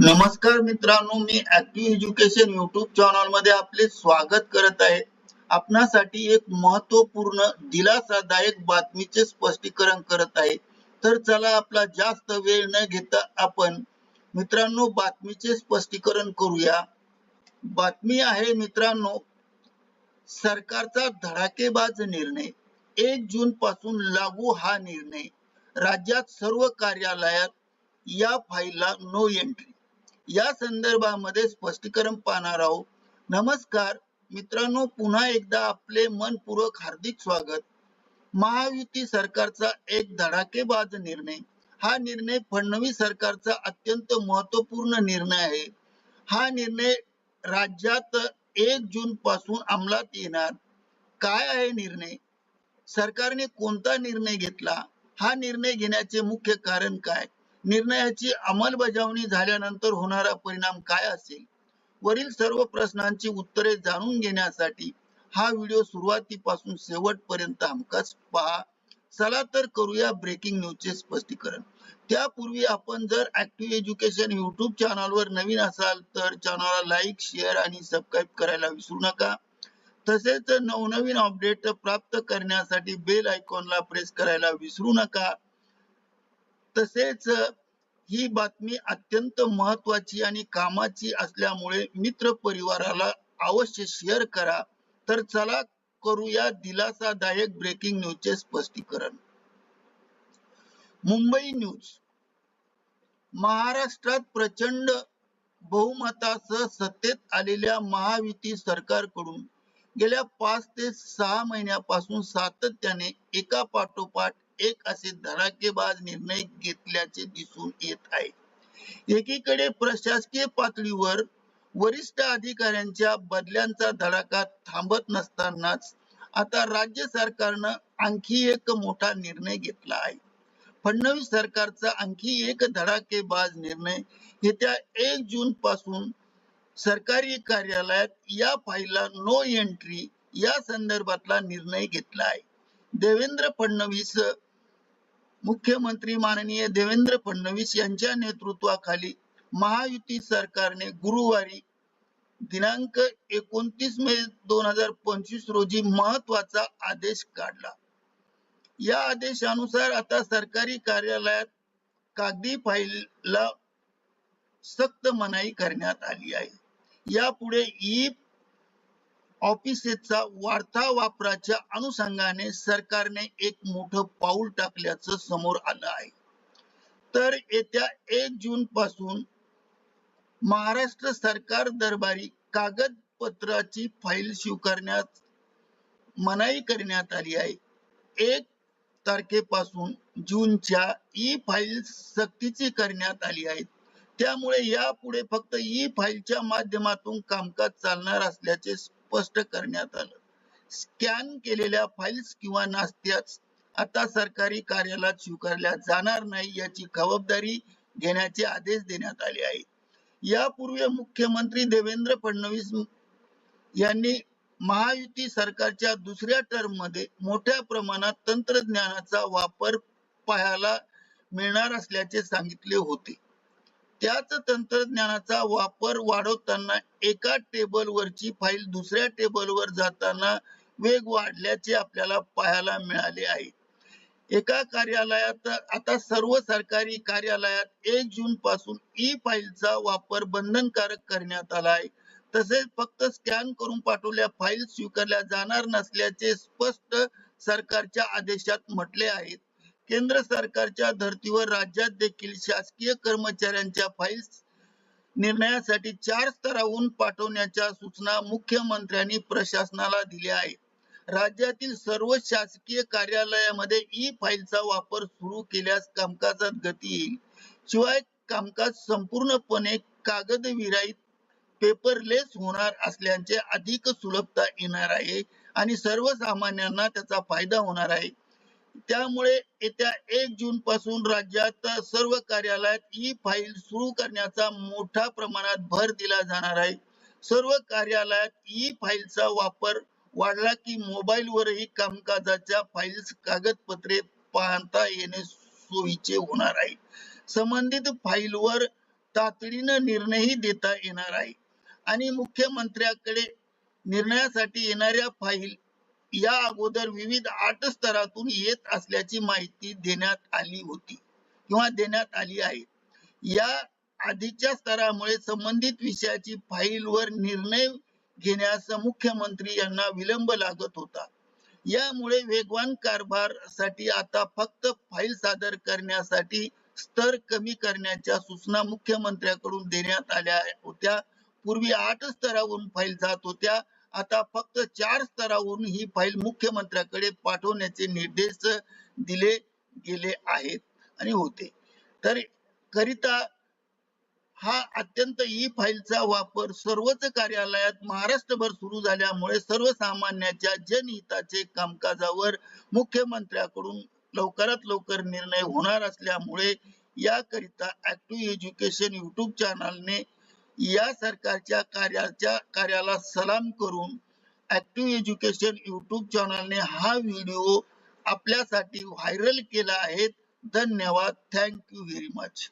नमस्कार मित्रांनो मी ऍक्टिव्ह एज्युकेशन युट्यूब चॅनलमध्ये आपले स्वागत करत आहे. आपणासाठी एक महत्त्वपूर्ण दिलासादायक बातमीचे स्पष्टीकरण करत आहे. तर चला आपला जास्त वेळ न घेता आपण मित्रांनो बातमीचे स्पष्टीकरण करूया. बातमी आहे मित्रांनो सरकारचा धडाकेबाज निर्णय. एक जून पासून लागू हा निर्णय. राज्यात सर्व कार्यालयात या फाईलला नो एंट्री या संदर्भामध्ये स्पष्टीकरण पाहणार आहोत. नमस्कार. मित्रांनो पुन्हा एकदा आपले मनपूर्वक हार्दिक स्वागत. महायुती सरकारचा एक धडाकेबाज निर्णय. हा निर्णय फडणवीस सरकारचा अत्यंत महत्त्वपूर्ण निर्णय आहे. हा निर्णय राज्यात एक जून पासून अंमलात येणार. काय आहे निर्णय? सरकारने कोणता निर्णय घेतला? हा निर्णय घेण्याचे मुख्य कारण काय? निर्णयाची अंमलबजावणी झाल्यानंतर होणारा परिणाम काय असेल? वरील सर्व प्रश्नांची उत्तरे जाणून घेण्यासाठी हा व्हिडिओ सुरुवातीपासून शेवटपर्यंत हमखास पहा. चला तर करूया ब्रेकिंग न्यूजचे स्पष्टीकरण. त्यापूर्वी आपण जर ऍक्टिव्ह एज्युकेशन युट्यूब चॅनलवर नवीन असाल तर चॅनलला लाईक शेअर आणि सबस्क्राईब करायला विसरू नका. तसेच नवनवीन अपडेट प्राप्त करण्यासाठी बेल आयकॉनला प्रेस करायला विसरू नका. तसेच ही बातमी अत्यंत महत्वाची आणि कामाची असल्यामुळे मित्र परिवाराला अवश्य शेअर करा. तर चला करूया दिलासादायक ब्रेकिंग न्यूजचे स्पष्टीकरण. मुंबई न्यूज महाराष्ट्रात प्रचंड बहुमतासह सत्तेत आलेल्या महायुती सरकारकडून गेल्या पाच ते सहा महिन्यापासून सातत्याने एका पाठोपाठ एक असे धडाकेबाज निर्णय घेतल्याचे दिसून येत आहे. एकीकडे प्रशासकीय पातळीवर वरिष्ठ अधिकाऱ्यांच्या बदल्यांचा धडाका थांबत नसतानाच आता राज्य सरकारनं आणखी एक मोठा निर्णय घेतला आहे. फडणवीस सरकारचा आणखी एक धडाकेबाज निर्णय येत्या एक जून पासून सरकारी कार्यालयात या फाईलला नो एंट्री या संदर्भातला निर्णय घेतला आहे. देवेंद्र फडणवीस मुख्यमंत्री माननीय देवेंद्र फडणवीस यांच्या नेतृत्वाखाली महायुती सरकारने गुरुवारी दिनांक एकोणतीस मे दोन हजार पंचवीस रोजी महत्त्वाचा आदेश काढला. या आदेशानुसार आता सरकारी कार्यालयात कागदी फाईलला सक्त मनाई करण्यात आली आहे. यापुढे ई ऑफिसेसचा वाढता वापराच्या अनुषंगाने सरकारने एक मोठं पाऊल टाकल्याचं समोर आलं आहे. तर येत्या एक जून पासून महाराष्ट्र सरकार दरबारी कागदपत्राची फाईल स्वीकारण्यात मनाई करण्यात आली आहे. एक तारखेपासून जूनच्या ई फाईल सक्तीची करण्यात आली आहे. त्यामुळे यापुढे फक्त ई फाईलच्या माध्यमातून कामकाज चालणार असल्याचे स्पष्ट करण्यात आलं. स्कॅन केलेल्या फाईल्स किंवा नास्त्याच आता सरकारी कार्यालयात स्वीकारल्या जाणार नाही याची खबरदारी घेण्याचे आदेश देण्यात आले आहेत. यापूर्वी मुख्यमंत्री देवेंद्र फडणवीस यांनी महायुती सरकारच्या दुसऱ्या टर्ममध्ये मोठ्या प्रमाणात तंत्रज्ञानाचा वापर पाहायला मिळणार असल्याचे सांगितले होते. त्याच तंत्रज्ञानाचा वापर वाढवताना एका टेबलवरची फाईल दुसऱ्या टेबलवर जाताना वेग वाढल्याचे आपल्याला पाहायला मिळाले आहे. एका कार्यालयात आता सर्व सरकारी कार्यालयात एक जून पासून ई फाईलचा वापर बंधनकारक करण्यात आला आहे. तसेच फक्त स्कॅन करून पाठवल्या फाईल स्वीकारल्या जाणार नसल्याचे स्पष्ट सरकारच्या आदेशात म्हटले आहेत केंद्र सरकारच्या धर्तीवर राज्यात देखील शासकीय कर्मचाऱ्यांच्या फाईल्स निर्णयासाठी चार स्तराहून पाठवण्याच्या सूचना मुख्यमंत्र्यांनी प्रशासनाला दिल्या आहेत. राज्यातील सर्व शासकीय कार्यालयामध्ये ई फाईलचा वापर सुरू केल्यास कामकाजात गती येईल. शिवाय कामकाज संपूर्णपणे कागदविरहित पेपरलेस होणार असल्याचे अधिक सुलभता येणार आहे आणि सर्वसामान्यांना त्याचा फायदा होणार आहे. त्यामुळे येत्या एक जून पासून राज्यात सर्व कार्यालयात ई फाईल सुरू करण्याचा मोठ्या प्रमाणात भर दिला जाणार आहे. सर्व कार्यालयात ई फाईलचा वापर वाढला की मोबाईल वरही कामकाजाच्या फाईल्स कागदपत्रे पाहता येणे सोयीचे होणार आहे. संबंधित फाईलवर तातडीनं निर्णयही देता येणार आहे. आणि मुख्यमंत्र्याकडे निर्णयासाठी येणाऱ्या फाईल या अगोदर विविध आठ स्तरातून येत असल्याची माहिती देण्यात आली होती किंवा देण्यात आली आहे. या आधीच्या स्तरामुळे संबंधित विषयाची फाईलवर निर्णय घेण्यास मुख्यमंत्री यांना विलंब लागत होता. यामुळे वेगवान कारभारासाठी आता फक्त फाईल सादर करण्यासाठी स्तर कमी करण्याच्या सूचना मुख्यमंत्र्यांकडून देण्यात आल्या होत्या. पूर्वी आठ स्तरावरून फाईल जात होत्या. आता फक्त चार स्तरावरून ही फाईल मुख्यमंत्र्याकडे पाठवण्याचे निर्देश दिले गेले आहेत आणि होते. तर करिता हा अत्यंत ई फाईलचा वापर सर्वच कार्यालयात महाराष्ट्रभर सुरू झाल्यामुळे सर्वसामान्याच्या जनहिताचे कामकाजावर मुख्यमंत्र्याकडून लवकरात लवकर निर्णय होणार असल्यामुळे याकरिता ऍक्टिव्ह एज्युकेशन युट्यूब चॅनलने या सरकारच्या कार्याच्या कार्याला सलाम करून ऍक्टिव्ह एज्युकेशन युट्यूब चॅनलने हा व्हिडिओ आपल्यासाठी व्हायरल केला आहे. धन्यवाद. Thank you very much